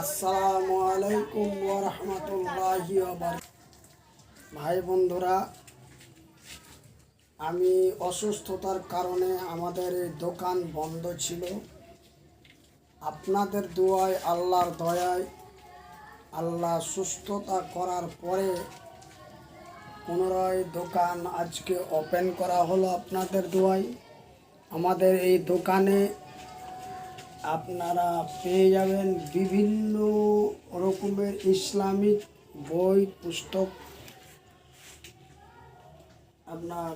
আসসালামু আলাইকুম ওয়া রাহমাতুল্লাহি ভাই বন্ধুরা, আমি অসুস্থতার কারণে আমাদের এই দোকান বন্ধ ছিল। আপনাদের দোয়ায় আল্লাহর দয়ায় আল্লাহ সুস্থতা করার পরে পুনরায় দোকান আজকে ওপেন করা হলো আপনাদের দোয়ায়। আমাদের এই দোকানে আপনারা পেয়ে যাবেন বিভিন্ন রকমের ইসলামিক বই, পুস্তক। আপনার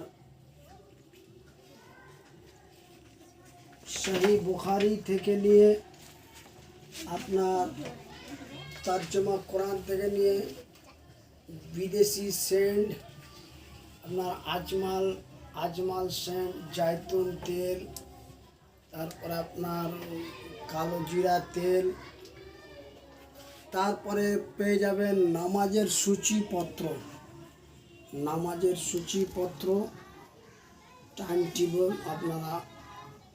সহি বুখারি থেকে নিয়ে আপনার তর্জমা কোরআন থেকে নিয়ে বিদেশি সেন্ট, আপনার আজমাল আজমাল সেন্ট, জায়তুন তেল, তারপরে আপনার কালো জিরা তেল, তারপরে পেয়ে যাবেন নামাজের সূচিপত্র। নামাজের সূচিপত্র টাইম টেবিল আপনারা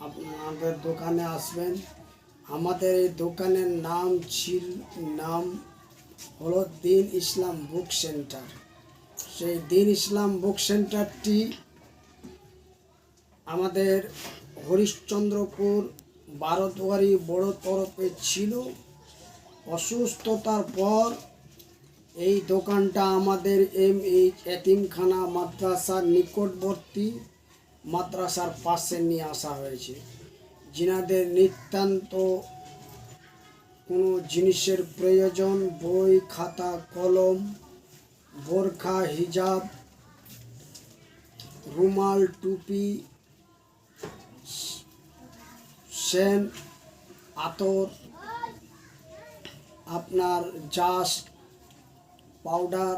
আপনাদের দোকানে আসবেন। আমাদের এই দোকানের নাম ছিল, নাম হলো দিন ইসলাম বুক সেন্টার। সেই দিন ইসলাম বুক সেন্টারটি আমাদের হরিশ্চন্দ্রপুর বারোদুয়ারি বড় তরফে ছিল। অসুস্থতার পর এই দোকানটা আমাদের এম এইচ এতিমখানা মাদ্রাসার নিকটবর্তী মাদ্রাসার পাশে নিয়ে আসা হয়েছে। যিনাদের নিতান্ত কোনো জিনিসের প্রয়োজন, বই, খাতা, কলম, বোরখা, হিজাব, রুমাল, টুপি, সেন, আতর, আপনার জাস, পাউডার,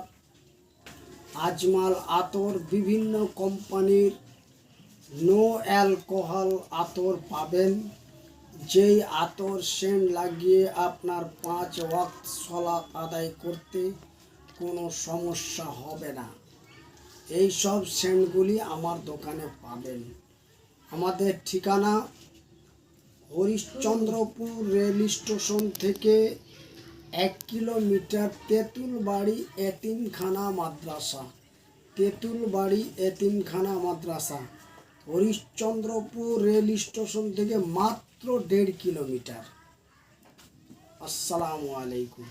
আজমাল, আতর, বিভিন্ন কোম্পানির নো অ্যালকোহল আতর পাবেন। যেই আতর সেন্ট লাগিয়ে আপনার পাঁচ ওয়াক্ত সলাৎ আদায় করতে কোনো সমস্যা হবে না। এই সব সেন্টগুলি আমার দোকানে পাবেন। আমাদের ঠিকানা হরিশ্চন্দ্রপুর রেল স্টেশন থেকে এক কিলোমিটার তেঁতুলবাড়ি এতিমখানা মাদ্রাসা। তেঁতুলবাড়ি এতিমখানা মাদ্রাসা। হরিশ্চন্দ্রপুর রেল স্টেশন থেকে মাত্র দেড় কিলোমিটার। আসসালামু আলাইকুম।